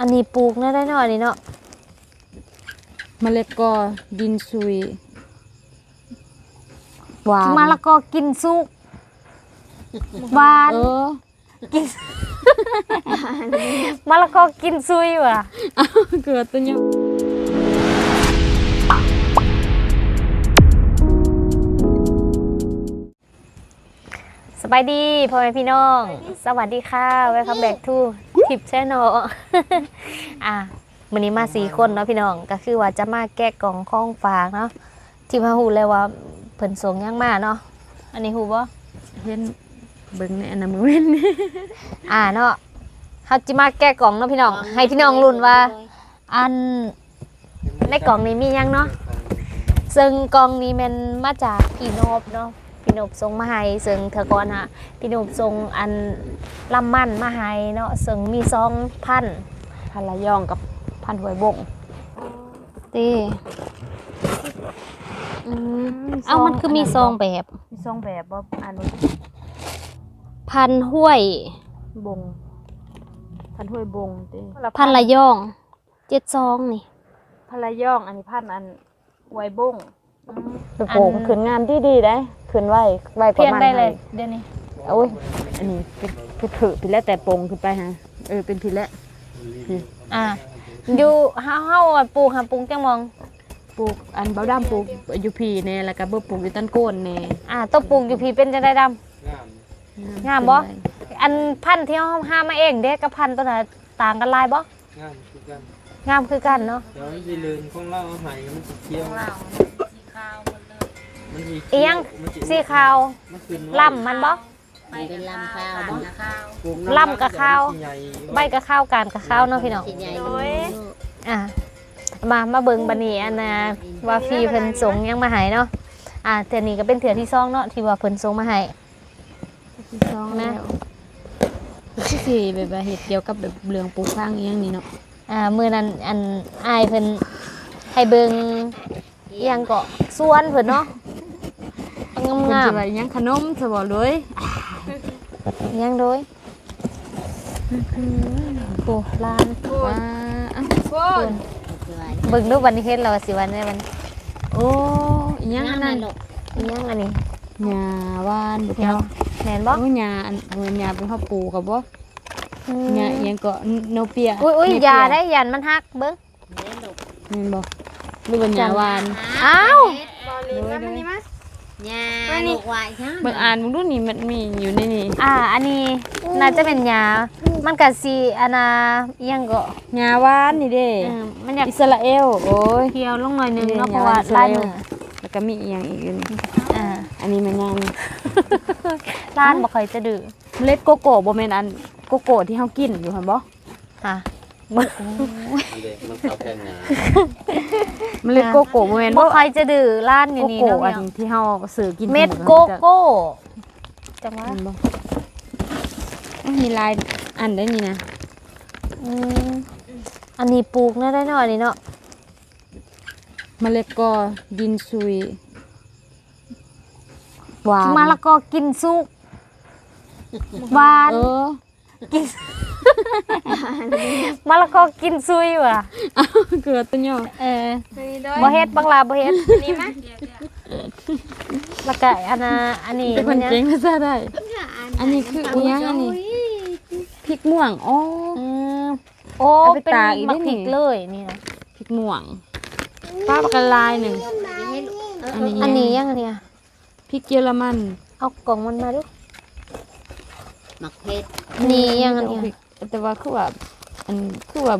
อันนี้ปลูกได้ได้หน่อยนี่เนาะมะเล็ดกอดินซุยหวานมะละกอกินสุกหวานเออกินมะละกอกินซุยว่ะเอาเกลือตัวเนี้ยสบายดีพ่อแม่พี่น้อง สวัสดีค่ะ welcome back to ทิปแชนออะวันนี้มาสี่คนเนาะพี่น้องก็คือว่าจะมาแกะกล่องข้องฝากเนาะที่มาหูเลยว่าเพิ่นส่งยังมาเนาะอันนี้หูบ่เห็นเบิ่งในอนนามือเว้นอ่าเนาะเฮาจิมาแกะกล่องเนาะพี่น้อง ให้พี่น้องลุ้นว่า อันในกล่องนี้มีหยังเนาะซึ่งกล่องนี้มันมาจากพี่นบเนาะ พี่นบส่งมาให้ซึ่งเธอก่อนฮะพี่นบส่งอันลำมันมาให้เนาะซึ่งมีซองพันพันละยองกับพันหวยบงตีอืมเอามันคือมีซองแบบมีซองแบบว่าอันพันห้วยบง พันหวยบงติพันละย่องเจ็ดซองนี่พันละยอง อันนี้พันอันหวยบงอันโป่งขึ้นงามที่ดีได้ ขึ้นไหวไหวกว่าเพียงมันได้เลยให้เดี๋ยวนี้โอ้ยอันนี้เป็นเป็นถือผิดแล้วแต่โปงขึ้นไปฮะเออเป็นผิดแล้วอ่าอยู่เฮาเฮาอะปลูกหาปลูกจังมอง ปลูกอันเบาดำปลูกอยู่พีแน่แล้วก็เบิ่ปลูกอยู่ต้นโกนแน่อ่าต้องปลูกอยู่พี่เป็นจังได้ดำงามบ่อันพันธุ์ที่เฮาหามาเองเด้กับพันธุ์ตัวนั้นต่างกันหลายบ่งามคือกันงามคือกันเนาะเดี๋ยวมันสิเลือนของเราเอาใหม่มันสิเขียวมันสิอีห ยังมันสิสีขาวมันขึ้นลำมันบ่เป็นลำข้าวบ่นะข้าวปลูลำกับข้าวมันสิใหญ่ใบกับข้าวการกับข้าวเนาะพี่น้อง สิใหญ่โอ้ย อะมามาเบิ่งบัดนี้อันน่ะว่าพี่เพิ่นส่งหยังมาให้เนาะอ่าเทื่อนี้ก็เป็นเทื่อที่สองเนาะที่ว่าเพิ่นส่งมาให้ที่สองแล้วที่สี่แบบว่าเห็ดเกี่ยวกับแบบเรื่องปลูกฟางอีหยังนี่เนาะอ่ามื้อนั้นอันอายเพิ่นให้เบิ่งอิหยังก็สวนเพิ่นเนาะ งามเพิ่นงาสิมว่าอิหยังขนมซะบ่เลยอิหยังโดยโอ้ลานว่าอะเพิ่นเบิ่งดูบัดนี้เฮ็ดแล้วว่าสิวันนี้มัน โอ้อีหยังอันนั้นลูกอิหยังอันนี้หญ้าหวานบ่เดี๋ยวเนาะแม่นบ่โอ้หญ้าอันเหมือนหญ้าเป็นข้าวปลูกกับบ่อืมหญ้าอิหยังก็โนเปียอุ้ยอุ้ยเนเปีอย่าได้ยันมันฮักเบิ่งเล่นลูกแม่นบ่หรือว่าหญ้าหวานอ้าว ยาลูกไหวใช่เบิ่งอ่านมึงดูนี่มันมีอยู่ในนี่อ่า อันนี้น่าจะเป็นยา มันก็สิอันน่ะอิหยังก็หญ้าหวานนี่เด้เออมันอยากอิสราเอลโอ้ย เคี้ยวลงหน่อยหนึงนี่เนาะยาเพราะว่าอิสราลายเอลมือแล้วก็มีอีกอย่างอีกอยู่นี่อ่าอันนี้มันยังร้านบ่ค่อยจะดื้อเมล็ดโกโก้บ่แม่นอันโกโก้ที่เฮากินอยู่หั่นบ่ค่ะ เด็กมันเข้าแค่งานเมล็ดโกโก้บ่แม่นบ่บ่ค่อยจะดื้อร้านอยู่โกนี่โก้เนาะอันที่เฮาซื้อกินเม็ดโกโก้จังว่าแม่นบ่อ้าวมีลายอันได้นี่นะอืมอันนี้ปลูกได้ได้หน่อยนี่เนาะเมล็ดกอดินซุยหวานมะละกอกินสุกหวานเออกิน มะละกอกินซุยว่ะอ้าวเกลือตัวย่อเออบ่เฮ็ดบังลาบ่เฮ็ดนี่มาแล้วก็อันน่ะอันนี้เป็นคนเก่งภาษาได้ อันนี้คืออีหยังอันนี้พริกม่วงอ๋ออืมโอ้เอาไปเป็นตากอีกมักนิดพริกหนึ่งเลยนี่นะพริกม่วงป้าปากกาลายหนึ่งอันนี้อันนี้ยังอันเนี้ยพริกเยอรมัน เอากล่องมันมาดูหมักเพชรอันนี้ยังอันเนี้ย แต่ว่าคือว่าอันคือว่า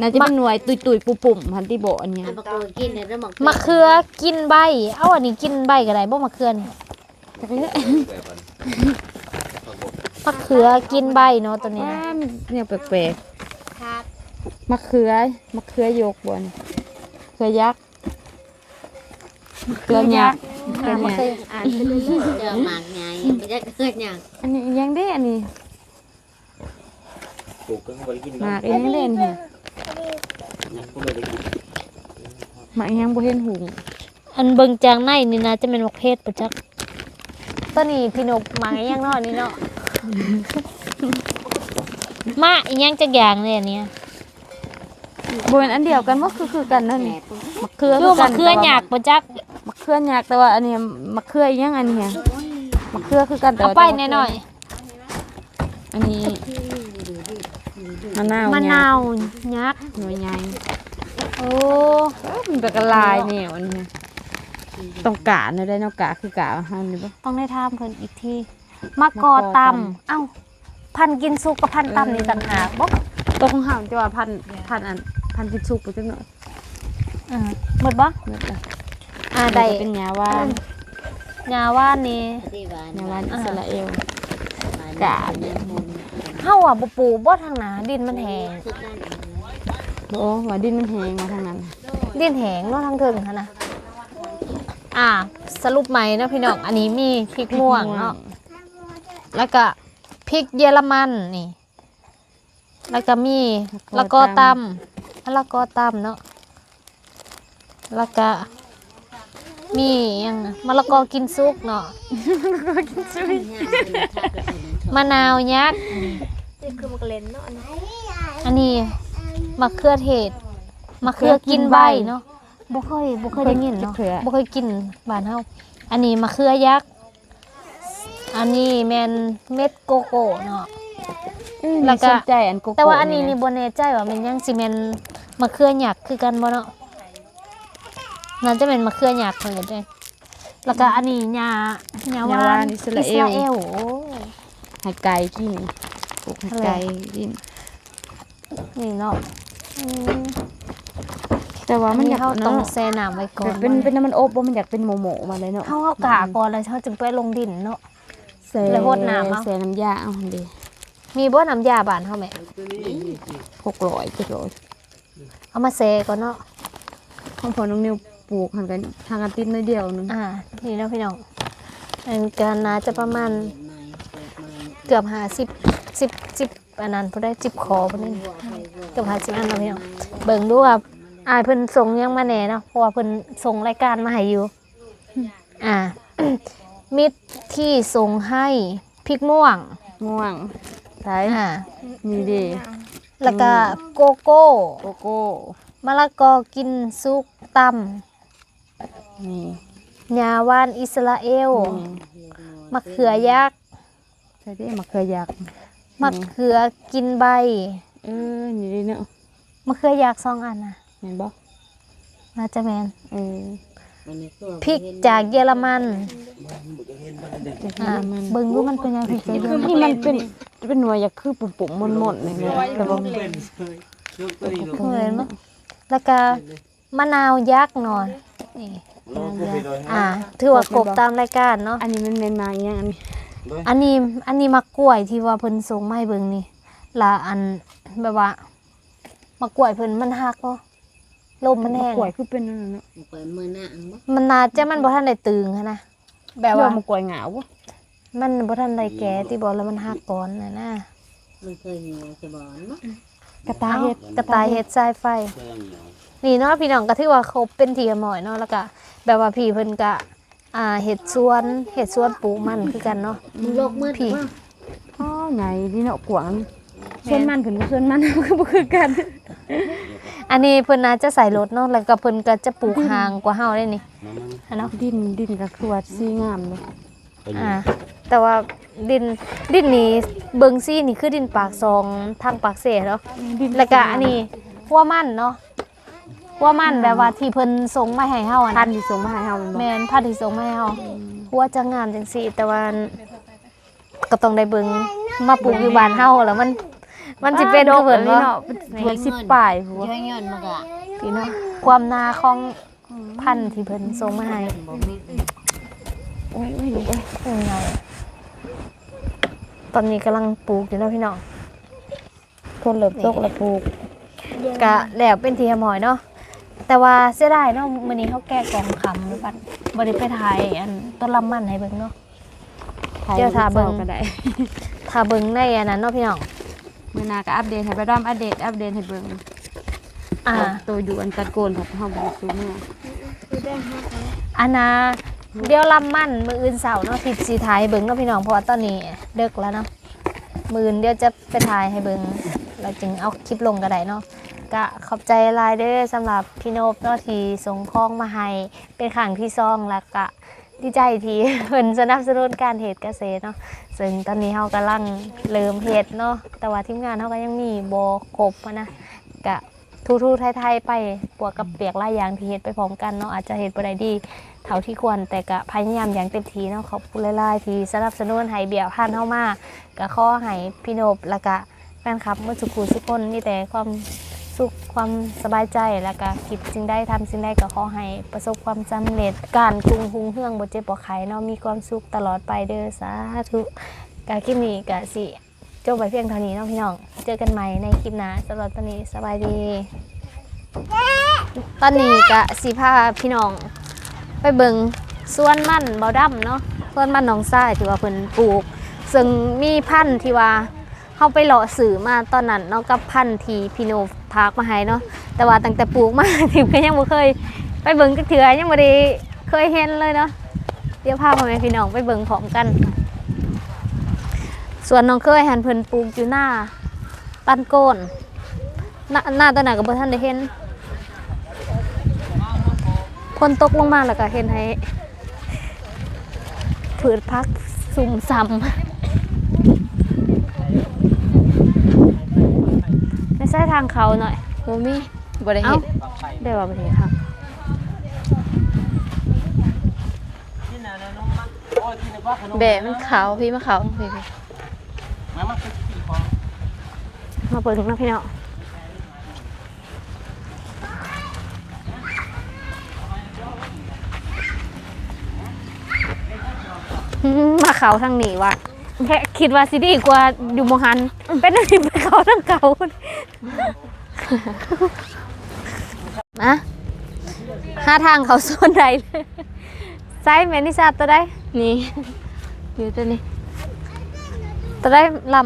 น่าจะเป็นหน่วยตุยตุยๆปุปุ่มๆพันติโบอันเนี้ยอันประกอบกินในเรื่องหมักมะเขือกินใบ เอาอันนี้กินใบก็ได้บ่มะเขือนี่จักเลยแบบมันมะเขือกินใบเนาะตัวนี้ว้านะมันเนี่ยแปลกครับๆมะเขือมะเขือยกบนเขือยักษ์มะเขือยักษ์มะเขือมะยักเขือษ์อ่านไปเรื่อยๆเจอหมากใหญ่ไม่ได้เกิดอย่างอันนี้ยังได้อันนี้ ปลูกก็บ่ได้กินหมากยังเล่นเนี่ยยังก็ไม่ได้กินหมากยังบ่เห็นหุงอันเบิ่งจางในนี่นะจะเป็นมะเพชรปะจักตัวนี้พี่นกหมายังเนาะนี่เนาะมาอีหยังจักอย่างเลยอันเนี้ยบ่เป็นอันเดียวกันบ่คือคือกันนั่นนี่มะเขือคือมะเขือหยากบ่จักมะเขือหยากแต่ว่าอันนี้มะเขืออีหยังอันนี้อะมะเขือคือกันแต่เอาว่าไปแน่หน่อยอันนี้ มะนาวมะหยนาวยักษ์หน่วยใหญ่โอ้มันเป็นกระลายนี่อันนี้ต้องกะนะได้เนาะกะคือกะเฮานี่บ่ต้องได้ถามเพิ่นอีกทีมะกอตำเอ้าพันกินซุกกับพันตำนี่ต่างหากบ่ตัวของเฮาจะว่าพันพันอันพันกินสุกไปจังหน่อยเออหมดบ่เบิดละอ่าได้ได้เป็นยาว่านยาว่านนี่ยาว่านอิสราเอลกะเฮาอะบ่ปลูกบ่ทางหนาดินมันแห้งโอ้ว่าดินมันแห้งมาทางนั้น ดินแห้งเนาะทางเทิงหั่นน่ะอ่า สรุปใหม่เนาะพี่น้องอันนี้มีพริกม่วงเนาะแล้วก็พริกเยอรมันนี่ แล้วก็มีละกอตำละกอตำเนาะแล้วก็มีหยังนะมะละกอกินซุกเนาะมะนาวยักษ์ อันนี้มะเขือเทศมะเขือกินใบเนาะบ่เคยบ่เคยได้ยินเนาะบ่เคยกินบ้านเฮาอันนี้มะเขือยักษ์อันนี้แมนเม็ดโกโก้เนาะอืมแล้วก็สนใจอันโกโก้แต่ว่าอันนี้นี่บ่แน่ใจว่ามันยังสิแม่นมะเขือหยักคือกันบ่เนาะน่าจะเป็นมะเขือหยักเหมือนกันเด้แล้วก็อันนี้หญ้าหญ้ายาว่านว่านอิสราเอลลโอ้ให้ไก่กินป ลูกให้ไก่กินนี่เนาะอืมแต่ว่าอันมันนี้อยากเฮาต้องเนาะแช่น้ำไว้ก่อนเป็นเป็นน้ำมันอบบ่มันอยากเป็นโมโมมาเลยเนาะเฮาเฮากะก่อนแล้วเฮาจึงไปลงดินเนาะใส่แล้วโหดน้ำเอาใส่น้ำยาเอาหั่นดิมีบ่น้ำยาบ้านเฮาแม่หกร้อยเจ็ดร้อยเอามาแช่ก่อนเนาะของพ่อน้องนิวปลูกห่างกันห่างกันติดน้อยเดียวหนึงอ่านี่เนาะพี่น้องอันก็น่าจะประมาณเกือบ50 10 10อันนั้นบ่ได้10คอบ่ได้เกือบ50อันเนาะพี่น้องเบิ่งดูว่าอายเพิ่นส่งยังมาแหน่เนาะเพราะว่าเพิ่นส่งรายการมาให้อยู่ อ่า มิตรที่ส่งให้พริกม่วงม่วงใช่อ่านี่ดิแล้วก็โกโก้โกโก้มะละกอกินซุกตนี่ำยาว่านอิสราเอลนี่มะเขือยักษ์ใช่ดิมะเขือยักษ์ มะเขือกินใบ เออนี่ดิเนาะมะเขือยักษ์สองอันนะเห็นบ่น่าจะแมนเออพริกจากเยอรมันอ่าเบิ่งดูมันเป็นยังไงพริกจากเยอรมันนี่มันเป็นเป็นหน่วยอยากคือปุ่มๆมนๆนี่แหละแต่ว่ายกตัวนี้ลงเหมือนมั้ยแล้วก็มะนาวยักษ์หน่อยนี่ลงไปเลยอ่าถือว่ากบตามรายการเนาะอันนี้มันเป็นมาอย่างนี้ อันนี้อันนี้มะกล้วยที่ว่าเพิ่นส่งมาให้เบิ่งนี่ละอันแบบว่ามะกล้วยเพิ่นมันหักเนาะลมมันแห้งกล้วยคือเป็นนั่นน่ะเนาะเปิดมือหน้าอังบ่มันน่าจะมันบ่ทันได้ตึงหั้นนะแบบว่าเรื่องมะกล้วยเหงาบ่มันบ่ทันได้แก่ที่บ่แล้วมันหักก่อนน่ะนะมันเคยอยู่จะบอกเนาะกระตายเฮ็ดกระต่ายเฮ็ดสายไฟ เครื่องเหนียวนี่เนาะพี่น้องก็ถือว่าครบเป็นที่หมอยเนาะแล้วก็แบบว่าพี่เพิ่นก็ อ่าเฮ็ดสวนเฮ็ดสวนปลูกมันคือกันเนาะมึงโลกมืดพี่ว่าอ๋อไหนนี่เนาะกวางส่วนมันขึ้นกับส่วนมันก็บ่คือกัน อันนี้เพิ่นน่าจะใส่รถเนาะแล้วก็เพิ่นก็จะปลูกห่างกว่าเฮาได้นี่น้ำมันอันเนาะดินดินก็คือว่าสีงามเลยไปอยู่อ่าแต่ว่าดินดินนี้เบิงซี่นี่คือดินปากซองทางปากเสเนาะดินแล้วก็อันนี้หัวมันเนาะ หัวมันแบบว่าที่เพิ่นส่งมาให้เฮาอะพันะนธุ์ที่ส่งมาให้เฮามันบ่แม่นพันธุ์ที่ส่งมาให้เฮาหัวจะงามจังซี่แต่ว่าก็ต้องได้เบิงมาปลูกอยู่บ้านเฮาแล้วมัน มันสิเป็นคือเพิ่นนี่บ่เนาะเป็นสวนสิบปลายหัวย้อยย้อนมากะพี่เนาะความนาของพันธุ์ที่เพิ่นส่งมาให้บ่มีโอ้ยโอ้ยลูกเอ้ยเป็นไงตอนนี้กำลังปลูกอยู่เนาะพี่น้อง คนเริ่มตกแล้วปลูก กะแล้วเป็นทีหมอยเนาะ แต่ว่าเสียดายเนาะมื้อนี้เขาแก้กล่องคำหรือปัดบ่ได้ไปถ่ายอันต้นลำมันให้เบิ่งเนาะ เดี๋ยวถ้าเบิ่ง ก็ได้ถ้าเบิ่งในอันนั้นเนาะพี่น้องมื้อหน้าก็อัปเดตให้ไปดอมอัปเดตอัปเดตให้เบิ่งอ่าตัวอยู่อันตัดโกนของเฮาบ่ได้ซื้อมาอันน่ะเดี๋ยวลำมันมื้ออื่นเสาร์เนาะทิศสิถ่ายให้เบิ่งเนาะพี่น้องเพราะว่าตอนนี้เดึกแล้วเนาะมื้ออื่นเดี๋ยวจะไปถ่ายให้เบิ่งแล้วจึงเอาคลิปลงก็ได้เนาะ ก็ขอบใจหลายเด้อสำหรับพี่นบนาะที่ส่งของมาให้เป็นครั้งที่สองแล้วก็ดีใจทีเพิ่นสนับสนุนการเฮ็ดเกษตรเนาะซึ่งตอนนี้เฮากำลังเริ่มเฮ็ดเนาะแต่ว่าทีมงานเฮาก็ยังมีบ่ครบอะนะก็ทูๆไทยๆไปบวกกับเปียกหลายอย่างที่เฮ็ดไปพร้อมกันเนาะอาจจะเฮ็ดบ่ได้ดีเท่าที่ควรแต่ก็พยายามอย่างเต็มที่เนาะขอบคุณหลายๆที่สนับสนุนให้เบียร์พันเฮามาก็ขอให้พี่นบแล้วก็แฟนคลับเมื่อสุขุสุกคนมีแต่ความ สุขความสบายใจแล้วก็คิดสิ่งใดทำสิ่งใดก็ขอให้ประสบความสำเร็จ การกรุงหุงเฮืองบ่เจ็บบ่ไข้เนาะมีความสุขตลอดไปเด้อสาธุกาคลิปนี้ก็สิจบไปเพียงเท่านี้เนาะพี่น้อง เจอกันใหม่ในคลิปหน้าสำหรับตอนนี้สบายดี ตอนนี้ก็สิพาพี่น้อง ไปเบิงสวนมันเบาดำเนาะสวนมันหนองทรายที่ว่าเพิ่นปลูก ซึ่งมีพันธุ์ที่ว่าเฮาไปเลาะสื่อมาตอนนั้นเนาะกับพันธุ์ที่พี่โน พากมาให้เนาะแต่ว่าตั้งแต่ปลูกมาทิมก็ยังบ่เคย ไปเบิงจักเทื่อยังบ่ได้เคยเห็นเลยเนาะเดี๋ยวพาพ่อแม่พี่น้องไปเบิงพร้อมกัน ส่วนน้องเคยหันเพิ่นปลูกอยู่หน้าตันโกนหน้าหน้าตอนนั้นก็บ่ทันได้เห็นคนตกลงมาแล้วก็เห็นให้ผืดพักซุ่มซ้ำ ในเส้นทางเขาหน่อยบ่มีบ่ได้เอ้าเฮ็ดได้ว่าไปเห็นค่ะแบะมันขาวพี่มาขาวพี่พี่มามาคือพี่ของมาเปิดนะพี่น้องอืมมาเขาทางนี้ว่ะแค่คิดว่าสิดีกว่าอยู่โมหันเป็นอะไรไปเขา ทางเก่านะหาทางเขาส่วนใดเลยไซส์แมนิซาตัวได้นี่อยู่ตัวนี้ตัวได้ล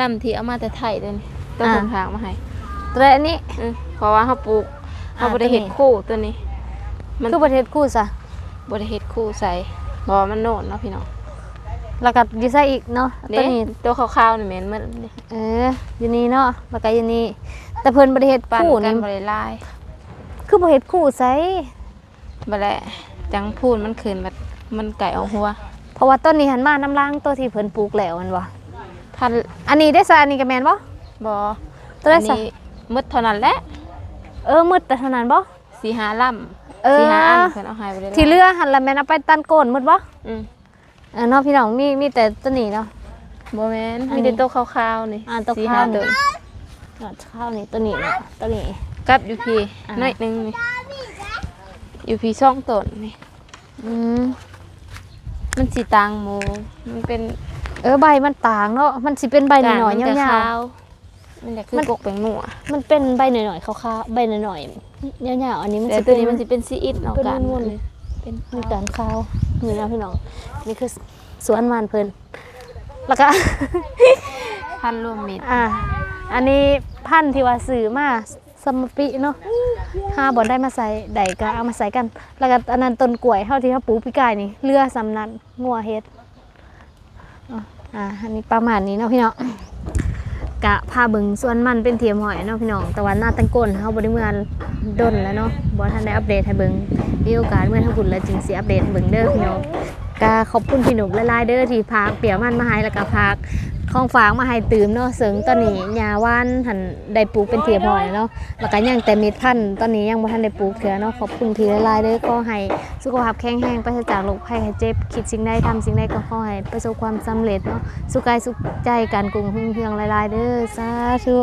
ลำที่เอามาแต่ไทยตัวนี้ต้นอ่าผลทางมาให้ำตัวได้อันนี้อือเพราะว่าเฮาปลูกอ่าเฮาบ่ได้เฮ็ดตัวนี้คู่ตัวนี้ มันคือประเทศคู่ซะบ่ได้เฮ็ดคู่ใส่บ่ว่ามันโน่นเนาะพี่น้อง แล้วก็อยูไซอีกเนาะเด้ตัวนี้ตัวขาวๆนี่แม่นมันนี่เอออยู่นี่เนาะแล้วก็อยู่นี่แต่เพิ่นประเทศปั้นคู่กันี่นบ่ได้ลาย คือประเทศคู่ไซบ่แหละจังพูนมันขึ้นแบบมันไก่เอาหัว เพราะว่าต้นนี้หันมาน้ำล้างตัวที่เพิ่นปลูกแล้วมันบ่พันอันนี้ได้ซะอันนี้ก็แม่นบ่บ่ตัวได้อันซะนี้หมดเท่านั้นแหละเออมืดแต่เท่านั้นบ่สีหาลำเออสีหาอันเพิ่นเอาให้บ่ได้ลายที่เหลือหันละแม่นเอาไปตันโกนหมดบ่อืมเอ อเนาะพี่น้องมีมีแต่ตัวนี้เนาะบ่แม่นอันมีนี้แต่ตัวขาวๆนี่อ่าตัวสีขาวหตัวอะข้าวนี่ตัวนี้เนาะตัวนี้ กับอยู่พี่อ่า น้อยหนึงนี่อยู่พี่ช่องต้นนี่ อืมมันสีต่างหมูมันเป็นเออใบมันต่างเนาะมันสิเป็นใบหน่อยๆมัยาจะวๆมันแหละคือมัน กกเป็นหมูอะๆมันเป็นใบหน่อยๆขาวๆใบหน่อยๆยาวๆอันนี้มันแต่สิตัเป็วนนี้มันจะเป็นซีอิดเนาะเป็นกันม้วนๆเลย เป็นมีการข้าวนี่นะพี่น้อง นี่คือสวนมันเพิ่นแล้วก็ พันรวมมิตรอ่า อันนี้พันธุ์ที่ว่าซื้อมาสมปิเนาะห้าบ่ได้มาใส่ใดก็เอามาใส่กัน แล้วก็อันนั้นต้นกล้วยเท่าที่เขาปลูกพี่กายนี่เรือสำนันงัวเฮ็ดอะอ่าอันนี้ประมาณนี้เนาะพี่น้อง กะพาเบิงส่วนมันเป็นเทียมหอยเนาะพี่น้องแต่ว่าหน้าตังก้นเฮาบ่ได้เมื่อนดนแล้วเนาะบ่ทันได้อัปเดตให้เบิงมีโอกาสเมื่อทางบุญแล้วจึงสิอัปเดตให้เบิงเด้อพี่น้อง กะขอบคุณพี่หนุ่มลายเด้อที่พากเปียมันมาให้แล้วก็พากของฝากมาให้ตื่มเนาะเสริงตอนนี้ยาว่านหันได้ปลูกเป็นเทียมหอยเนาะแล้วก็ยังแต่เม็ดพันธุ์ตอนนี้ยังบ่ทันได้ปลูกเถื่อเนาะขอบคุณที่หลายเด้อขอให้สุขภาพแข็งแรงปราศจากโรคภัยไข้เจ็บคิดสิ่งใดทำสิ่งใดก็ขอให้ประสบความสำเร็จเนาะสุขกายสุขใจการกรุงหุ่งเฮืองหลายๆเด้อสาธุ